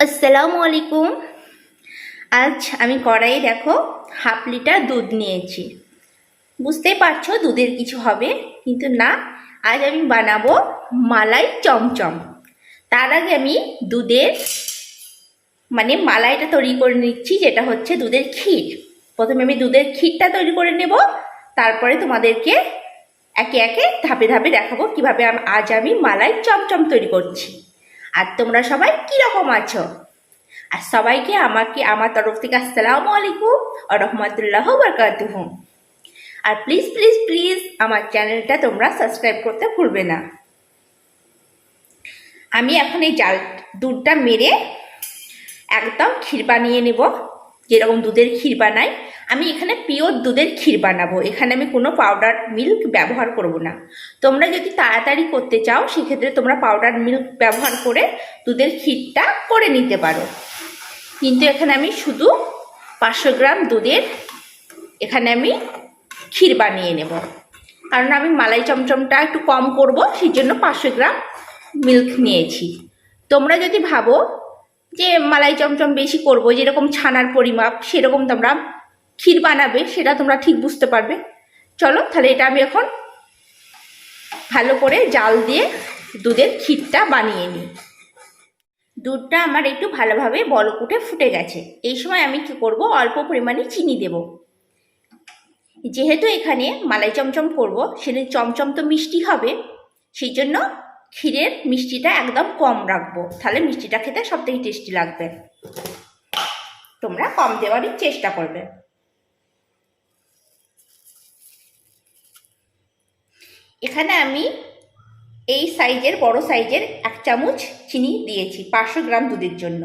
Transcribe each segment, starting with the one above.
আসসালামু আলাইকুম। আজ আমি কড়াই দেখো হাফ লিটার দুধ নিয়েছি। বুঝতেই পারছ দুধের কিছু হবে, কিন্তু না, আজ আমি বানাবো মালাই চমচম। তার আগে আমি দুধের মানে মালাইটা তৈরি করে নিচ্ছি, যেটা হচ্ছে দুধের ক্ষীর। প্রথমে আমি দুধের ক্ষীরটা তৈরি করে নেব, তারপরে তোমাদেরকে একে একে ধাপে ধাপে দেখাবো কীভাবে আজ আমি মালাই চমচম তৈরি করছি। আর তোমরা সবাই কীরকম আছো? আর সবাইকে আমাকে, আমার তরফ থেকে আসসালামু আলাইকুম রহমতুল্লাহ বরকাতুহ। আর প্লিজ প্লিজ প্লিজ আমার চ্যানেলটা তোমরা সাবস্ক্রাইব করতে ভুলবে না। আমি এখন এই জাল, দুধটা মেরে একদম ক্ষীর বানিয়ে নেব। যেরকম দুধের ক্ষীর বানাই আমি এখানে পিওর দুধের ক্ষীর বানাবো। এখানে আমি কোনো পাউডার মিল্ক ব্যবহার করব না। তোমরা যদি তাড়াতাড়ি করতে চাও, সেক্ষেত্রে তোমরা পাউডার মিল্ক ব্যবহার করে দুধের ক্ষীরটা করে নিতে পারো। কিন্তু এখানে আমি শুধু পাঁচশো গ্রাম দুধের এখানে আমি ক্ষীর বানিয়ে নেব। কারণ আমি মালাই চমচমটা একটু কম করব সেই জন্য পাঁচশো গ্রাম মিল্ক নিয়েছি। তোমরা যদি ভাবো যে মালাই চমচম বেশি করব, যেরকম ছানার পরিমাপ, সেরকম তোমরা ক্ষীর বানাবে, সেটা তোমরা ঠিক বুঝতে পারবে। চলো, তাহলে এটা আমি এখন ভালো করে জাল দিয়ে দুধের ক্ষীরটা বানিয়ে নিই। দুধটা আমার একটু ভালোভাবে বলকুটে ফুটে গেছে। এই সময় আমি কি করব? অল্প পরিমাণে চিনি দেব। যেহেতু এখানে মালাই চমচম করব সেদিন চমচম তো মিষ্টি হবে, সেই জন্য ক্ষীরের মিষ্টিটা একদম কম রাখব। তাহলে মিষ্টিটা খেতে সব থেকে টেস্টি লাগবে। তোমরা কম দেওয়ারই চেষ্টা করবে। এখানে আমি এই সাইজের, বড় সাইজের এক চামচ চিনি দিয়েছি, পাঁচশো গ্রাম দুধের জন্য।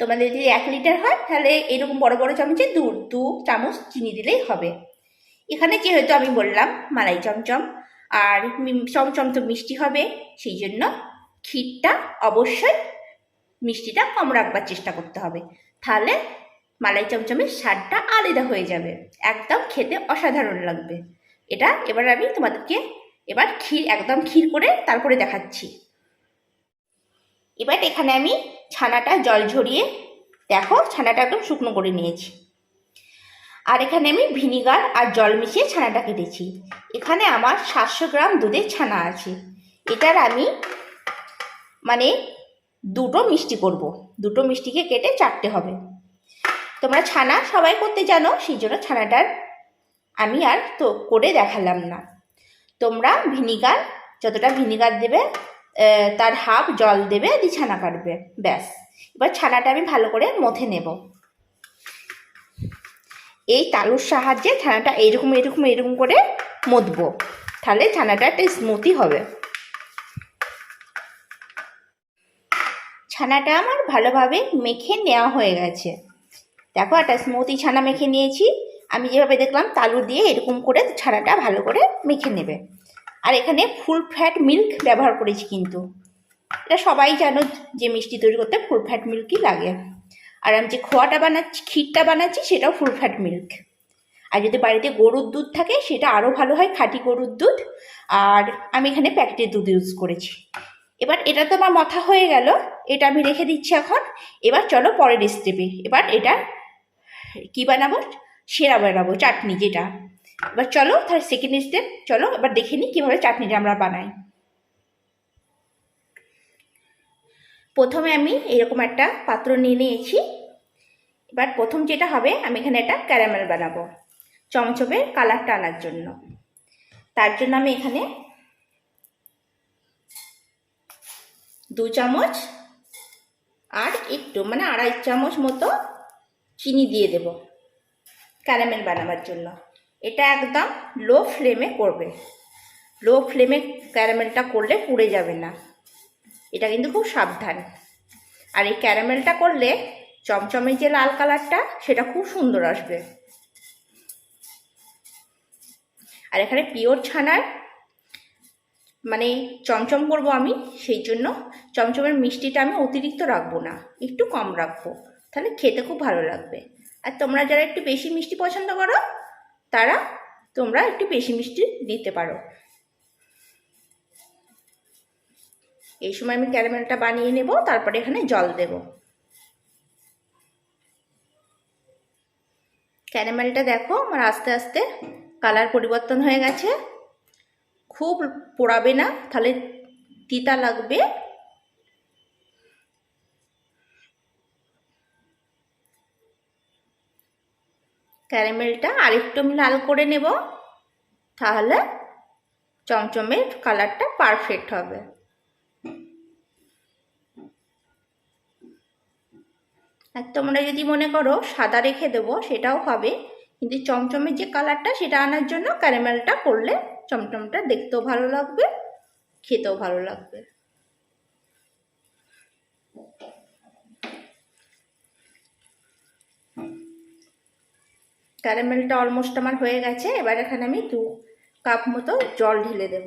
তোমাদের যদি এক লিটার হয়, তাহলে এরকম বড় বড় চামচে দু দু চামচ চিনি দিলেই হবে। এখানে যেহেতু আমি বললাম, মালাই চমচম, আর চমচম তো মিষ্টি হবে, সেই জন্য ক্ষীরটা অবশ্যই মিষ্টিটা কম রাখবার চেষ্টা করতে হবে। তাহলে মালাই চমচমের স্বাদটা আলাদা হয়ে যাবে, একদম খেতে অসাধারণ লাগবে। এটা এবার আমি তোমাদেরকে এবার ক্ষীর, একদম ক্ষীর করে তারপরে দেখাচ্ছি। এবার এখানে আমি ছানাটা জল ঝরিয়ে, দেখো ছানাটা একদম শুকনো করে নিয়েছি। আর এখানে আমি ভিনিগার আর জল মিশিয়ে ছানাটা কেটেছি। এখানে আমার সাতশো গ্রাম দুধের ছানা আছে। এটার আমি মানে দুটো মিষ্টি করব। দুটো মিষ্টিকে কেটে চারটে হবে। তোমরা ছানা সবাই করতে জানো, সেই জন্য ছানাটার আমি আর তো করে দেখালাম না। তোমরা ভিনিগার, যতটা ভিনিগার দেবে তার হাফ জল দেবে দিয়ে ছানা কাটবে, ব্যাস। এবার ছানাটা আমি ভালো করে মথে নেব। এই তালুর সাহায্যে ছানাটা এইরকম এরকম এরকম করে মথবো তাহলে ছানাটা একটা স্মুথি হবে। ছানাটা আমার ভালোভাবে মেখে নেওয়া হয়ে গেছে। দেখো, একটা স্মুথি ছানা মেখে নিয়েছি। আমি যেভাবে দেখলাম তালু দিয়ে এরকম করে ছানাটা ভালো করে মেখে নেবে। আর এখানে ফুল ফ্যাট মিল্ক ব্যবহার করেছি কিন্তু। এটা সবাই জানো যে মিষ্টি তৈরি করতে ফুল ফ্যাট মিল্কই লাগে। আর আমি যে খোয়াটা বানাচ্ছি, ক্ষীরটা বানাচ্ছি, সেটাও ফুল ফ্যাট মিল্ক আর যদি বাড়িতে গরুর দুধ থাকে, সেটা আরও ভালো হয় খাঁটি গরুর দুধ। আর আমি এখানে প্যাকেটের দুধ ইউজ করেছি। এবার এটা তো আমার মাথা হয়ে গেল, এটা আমি রেখে দিচ্ছি এখন। এবার চলো পরের স্টেপে এবার এটা কি বানাবো? সেরা বানাবো, চাটনি যেটা। এবার চলো তাহলে সেকেন্ড স্টেপ চলো, এবার দেখে নিই কীভাবে চাটনিটা আমরা বানাই। প্রথমে আমি এরকম একটা পাত্র নিয়ে নিয়েছি। এবার প্রথম যেটা হবে, আমি এখানে একটা ক্যারামেল বানাবো চমচমের কালারটা আনার জন্য। তার জন্য আমি এখানে দু চামচ আর একটু মানে আড়াই চামচ মতো চিনি দিয়ে দেব। ক্যারামেল বানাবার জন্য। এটা একদম লো ফ্লেমে করবে। লো ফ্লেমে ক্যারামেলটা করলে পুড়ে যাবে না। এটা কিন্তু খুব সাবধান। আর এই ক্যারামেলটা করলে চমচমের যে লাল কালারটা সেটা খুব সুন্দর আসবে। আর এখানে পিওর ছানার মানে চমচম করব আমি, সেই জন্য চমচমের মিষ্টিটা আমি অতিরিক্ত রাখব না। একটু কম রাখব। তাহলে খেতে খুব ভালো লাগবে। আর তোমরা যারা একটু বেশি মিষ্টি পছন্দ করো, তারা তোমরা একটু বেশি মিষ্টি দিতে পারো। এই সময় আমি ক্যারামেলটা বানিয়ে নেব, তারপরে এখানে জল দেব। ক্যারামেলটা দেখো, আমার আস্তে আস্তে কালার পরিবর্তন হয়ে গেছে। খুব পোড়াবে না, তাহলে তিতা লাগবে। ক্যারামেলটা আরেকটু আমি লাল করে নেব। তাহলে চমচমের কালারটা পারফেক্ট হবে। আর তোমরা যদি মনে করো সাদা রেখে দেবো, সেটাও হবে। কিন্তু চমচমের যে কালারটা, সেটা আনার জন্য ক্যারামেলটা করলে চমচমটা দেখতেও ভালো লাগবে, খেতেও ভালো লাগবে। ক্যারামেলটা অলমোস্ট আমার হয়ে গেছে, এবার এখানে আমি দু কাপ মতো জল ঢেলে দেব।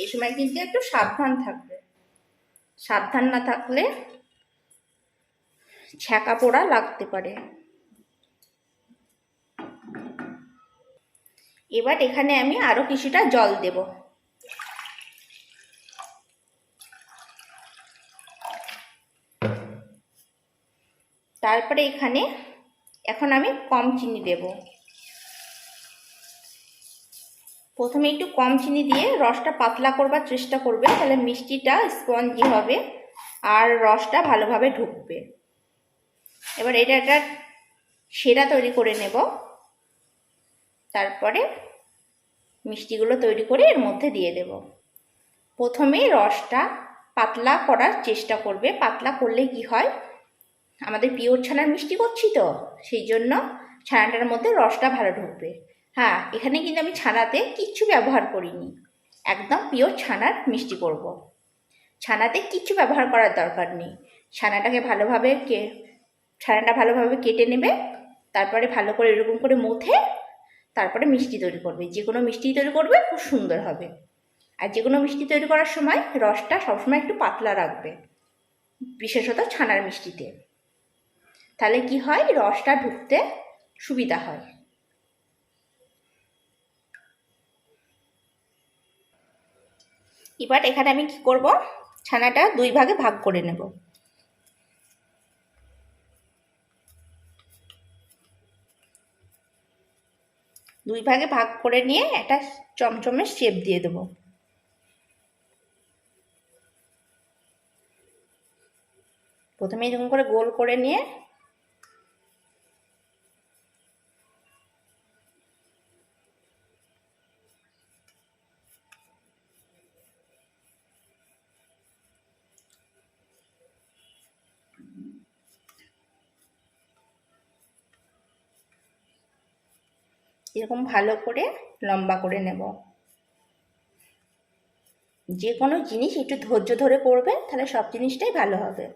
এই সময় কিন্তু একটু সাবধান থাকবে। সাবধান না থাকলে ছ্যাঁকা পোড়া লাগতে পারে। এবার এখানে আমি আরও কিছুটা জল দেবো। তারপরে এখানে এখন আমি কম চিনি দেব। প্রথমে একটু কম চিনি দিয়ে রসটা পাতলা করবার চেষ্টা করবে, তাহলে মিষ্টিটা স্পঞ্জি হবে আর রসটা ভালোভাবে ঢুকবে। এবার এটা একটা সেরা তৈরি করে নেব। তারপরে মিষ্টিগুলো তৈরি করে এর মধ্যে দিয়ে দেব। প্রথমে রসটা পাতলা করার চেষ্টা করবে। পাতলা করলে কি হয়? আমাদের পিওর ছানার মিষ্টি করছি তো, সেই জন্য ছানাটার মধ্যে রসটা ভালো ঢুকবে। হ্যাঁ এখানে কিন্তু আমি ছানাতে কিচ্ছু ব্যবহার করিনি। একদম পিওর ছানার মিষ্টি করব। ছানাতে কিচ্ছু ব্যবহার করার দরকার নেই। ছানাটাকে ভালোভাবে কে, ছানাটা ভালোভাবে কেটে নেবে, তারপরে ভালো করে এরকম করে মুথে তারপরে মিষ্টি তৈরি করবে। যে কোনো মিষ্টি তৈরি করবে, খুব সুন্দর হবে। আর যে কোনো মিষ্টি তৈরি করার সময় রসটা সবসময় একটু পাতলা রাখবে, বিশেষত ছানার মিষ্টিতে। তাহলে কি হয়? রসটা ঢুকতে সুবিধা হয়। এবার এখানে আমি কি করব? ছানাটা দুই ভাগে ভাগ করে নেব। দুই ভাগে ভাগ করে নিয়ে একটা চমচমের শেপ দিয়ে দেবো। প্রথমে এরকম করে গোল করে নিয়ে এরকম ভালো করে লম্বা করে নেব। যে কোনো জিনিস একটু ধৈর্য ধরে করবে তাহলে সব জিনিসটাই ভালো হবে।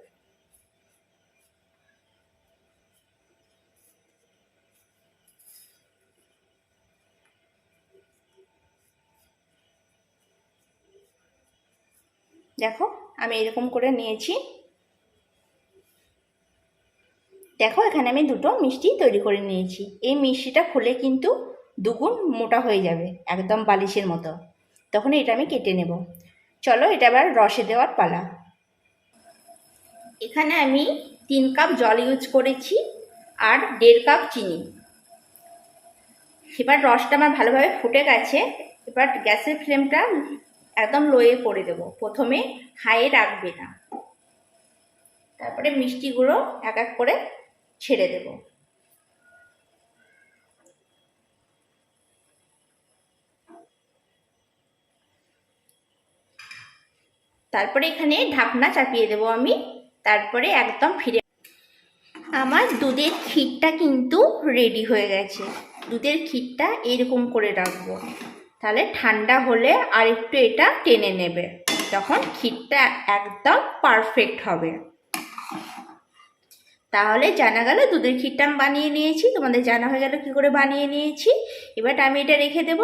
দেখো, আমি এরকম করে নিয়েছি। দেখো, এখানে আমি দুটো মিষ্টি তৈরি করে নিয়েছি। এই মিষ্টিটা খুলে কিন্তু দুগুণ মোটা হয়ে যাবে, একদম বালিশের মতো। তখন এটা আমি কেটে নেব। চলো, এটা আবার রসে দেওয়ার পালা। এখানে আমি তিন কাপ জল ইউজ করেছি আর দেড় কাপ চিনি। এবার রসটা আমার ভালোভাবে ফুটে গেছে। এবার গ্যাসের ফ্লেমটা একদম লোয়ে করে দেব। প্রথমে হাইয়ে রাখবে না। তারপরে মিষ্টিগুলো এক এক করে ছেড়ে দেব। তারপরে এখানে ঢাকনা চাপিয়ে দেব আমি। তারপরে একদম ফিরে আমার দুধের ক্ষীরটা কিন্তু রেডি হয়ে গেছে। দুধের ক্ষীরটা এরকম করে রাখব। তাহলে ঠান্ডা হলে আর একটু এটা টেনে নেবে। তখন ক্ষীরটা একদম পারফেক্ট হবে। তাহলে জানা গেল দুধের ক্ষীরটা আমি বানিয়ে নিয়েছি। তোমাদের জানা হয়ে গেল কী করে বানিয়ে নিয়েছি। এবার আমি এটা রেখে দেব।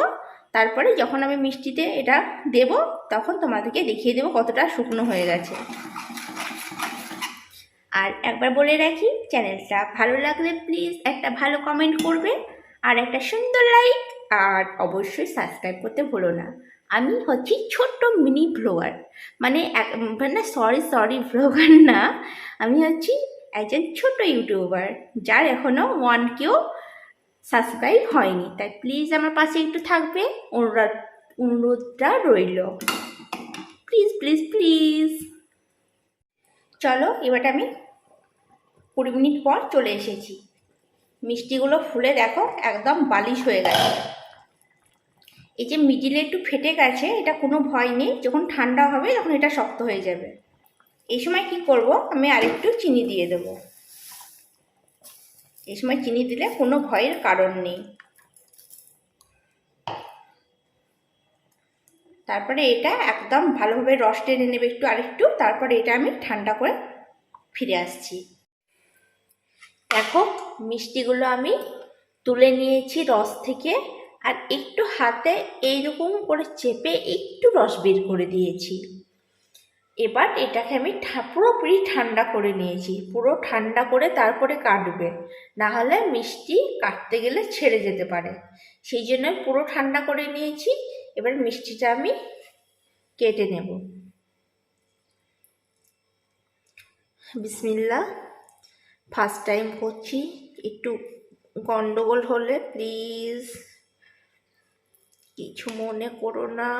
তারপরে যখন আমি মিষ্টিতে এটা দেব, তখন তোমাদেরকে দেখিয়ে দেবো কতটা শুকনো হয়ে গেছে। আর একবার বলে রাখি, চ্যানেলটা ভালো লাগলে প্লিজ একটা ভালো কমেন্ট করবে আর একটা সুন্দর লাইক, আর অবশ্যই সাবস্ক্রাইব করতে ভুলো না। আমি হচ্ছি ছোট্ট মিনি ব্লগার মানে এক মানে সরি সরি ব্লগার না, আমি হচ্ছি একজন ছোট ইউটিউবার, যার এখনও ওয়ান কেউ সাবস্ক্রাইব হয়নি। তাই প্লিজ আমার পাশে একটু থাকবে। অনুরোধ, অনুরোধটা রইল। প্লিজ প্লিজ প্লিজ চলো এবার আমি কুড়ি মিনিট পর চলে এসেছি। মিষ্টিগুলো ফুলে দেখো, একদম বালিশ হয়ে গেছে। এই যে মিডিলে একটু ফেটে গেছে, এটা কোনো ভয় নেই। যখন ঠান্ডা হবে, তখন এটা শক্ত হয়ে যাবে। এই সময় কি করব? আমি আরেকটু চিনি দিয়ে দেব। এই সময় চিনি দিলে কোনো ভয়ের কারণ নেই। তারপরে এটা একদম ভালোভাবে রস টেনে নেবে একটু আরেকটু, তারপরে এটা আমি ঠান্ডা করে ফিরে আসছি। দেখো, মিষ্টিগুলো আমি তুলে নিয়েছি রস থেকে, আর একটু হাতে এইরকম করে চেপে একটু রস বের করে দিয়েছি। এবার এটাকে আমি পুরোপুরি ঠান্ডা করে নিয়েছি। পুরো ঠান্ডা করে তারপরে কাটবে। না হলে মিষ্টি কাটতে গেলে ছেড়ে যেতে পারে। সেই জন্য পুরো ঠান্ডা করে নিয়েছি। এবার মিষ্টিটা আমি কেটে নেব। বিসমিল্লা ফার্স্ট টাইম করছি। একটু গন্ডগোল হলে প্লিজ। কিছু মনে করো না।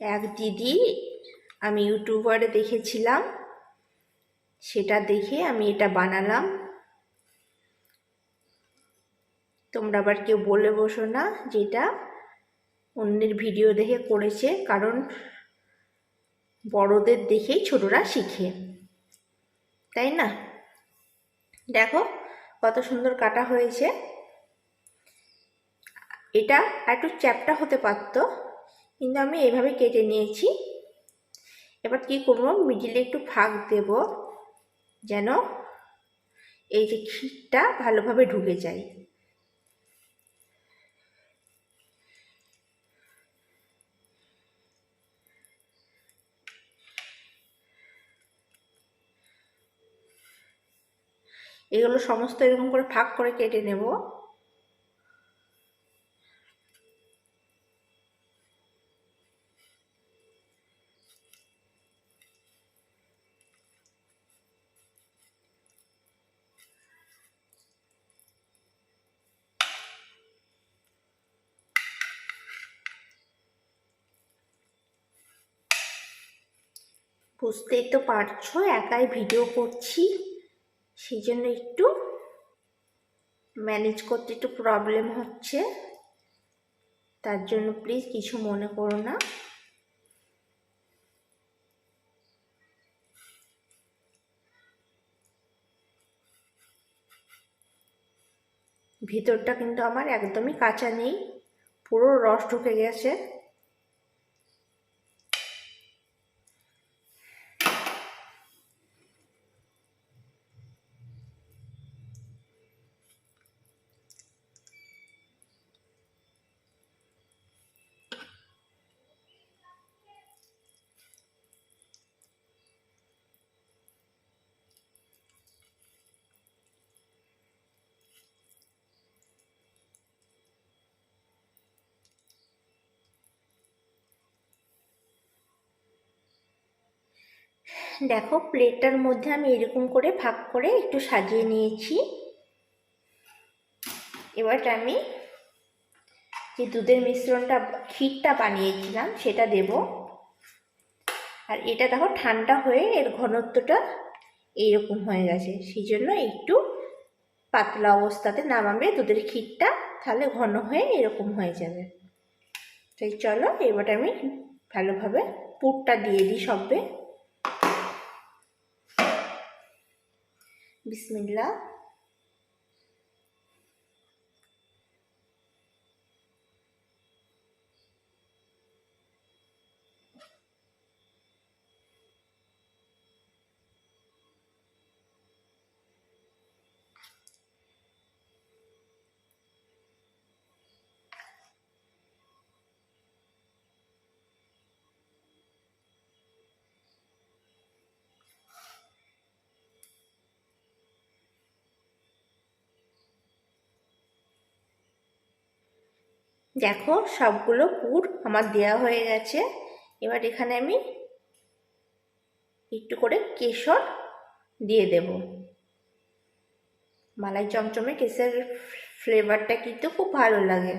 এক দিদি আমি ইউটিউবারে দেখেছিলাম। সেটা দেখে আমি এটা বানালাম। তোমরা আবার কেউ বলে বসো না যেটা অন্যের ভিডিও দেখে করেছে, কারণ বড়দের দেখেই ছোটরা শিখে। তাই না? দেখো কত সুন্দর কাটা হয়েছে। এটা একটু চ্যাপটা হতে পারত। কিন্তু আমি এভাবে কেটে নিয়েছি। এবার কি করব? মিডিলে একটু ফাঁক দেব যেন এই যে ক্ষীরটা ভালোভাবে ঢুকে যায়। এগুলো সমস্ত এরকম করে ফাঁক করে কেটে নেব। বুঝতেই তো পারছ, একাই ভিডিও করছি। সেই জন্য একটু ম্যানেজ করতে একটু প্রবলেম হচ্ছে। তার জন্য প্লিজ কিছু মনে করো না। ভিতরটা কিন্তু আমার একদমই কাঁচা নেই, পুরো রস ঢুকে গেছে। দেখো, প্লেটটার মধ্যে আমি এরকম করে ভাগ করে একটু সাজিয়ে নিয়েছি। এবার আমি যে দুধের মিশ্রণটা, ক্ষীরটা বানিয়েছিলাম, সেটা দেব। আর এটা দেখো, ঠান্ডা হয়ে এর ঘনত্বটা এইরকম হয়ে গেছে। সেই জন্য একটু পাতলা অবস্থাতে নামাবে দুধের ক্ষীরটা, তাহলে ঘন হয়ে এরকম হয়ে যাবে। তাই চলো এবার আমি ভালোভাবে পুরটা দিয়ে দিই সবে। বিসমিল্লা দেখো সবগুলো পুর আমার দেয়া হয়ে গেছে। এবার এখানে আমি একটু করে কেশর দিয়ে দেব। মালাই চমচমে কেসের ফ্লেভারটা কিন্তু খুব ভালো লাগে।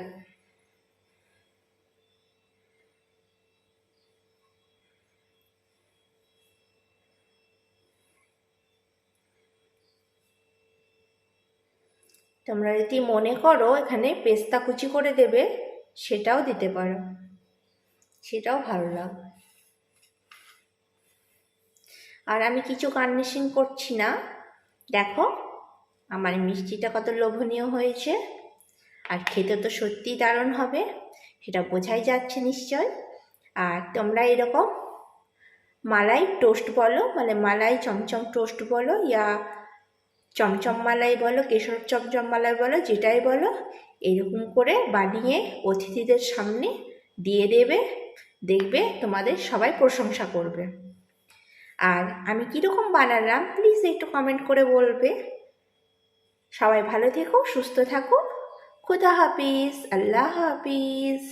তোমরা যদি মনে করো এখানে পেস্তা কুচি করে দেবে সেটাও দিতে পারো। সেটাও ভালো লাগবে আর আমি কিছু গার্নিশিং করছি না। দেখো, আমার মিষ্টিটা কত লোভনীয় হয়েছে। আর খেতে তো সত্যিই দারুণ হবে, সেটা বোঝাই যাচ্ছে নিশ্চয়। আর তোমরা এরকম মালাই টোস্ট বলো মানে মালাই চমচম টোস্ট বলো, ইয়া চমচম মালাই বলো, কেশর চমচম মালাই বলো, যেটাই বলো, এরকম করে বানিয়ে অতিথিদের সামনে দিয়ে দেবে, দেখবে তোমাদের সবাই প্রশংসা করবে। আর আমি কীরকম বানালাম প্লিজ একটু কমেন্ট করে বলবে। সবাই ভালো থেকো, সুস্থ থাকো। খুদা হাফিজ, আল্লাহ হাফিজ।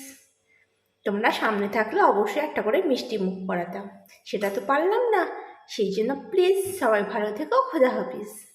তোমরা সামনে থাকলে অবশ্যই একটা করে মিষ্টি মুখ করাতাম সেটা তো পারলাম না, সেই জন্য প্লিজ সবাই ভালো থেকো, খুদা হাফিজ।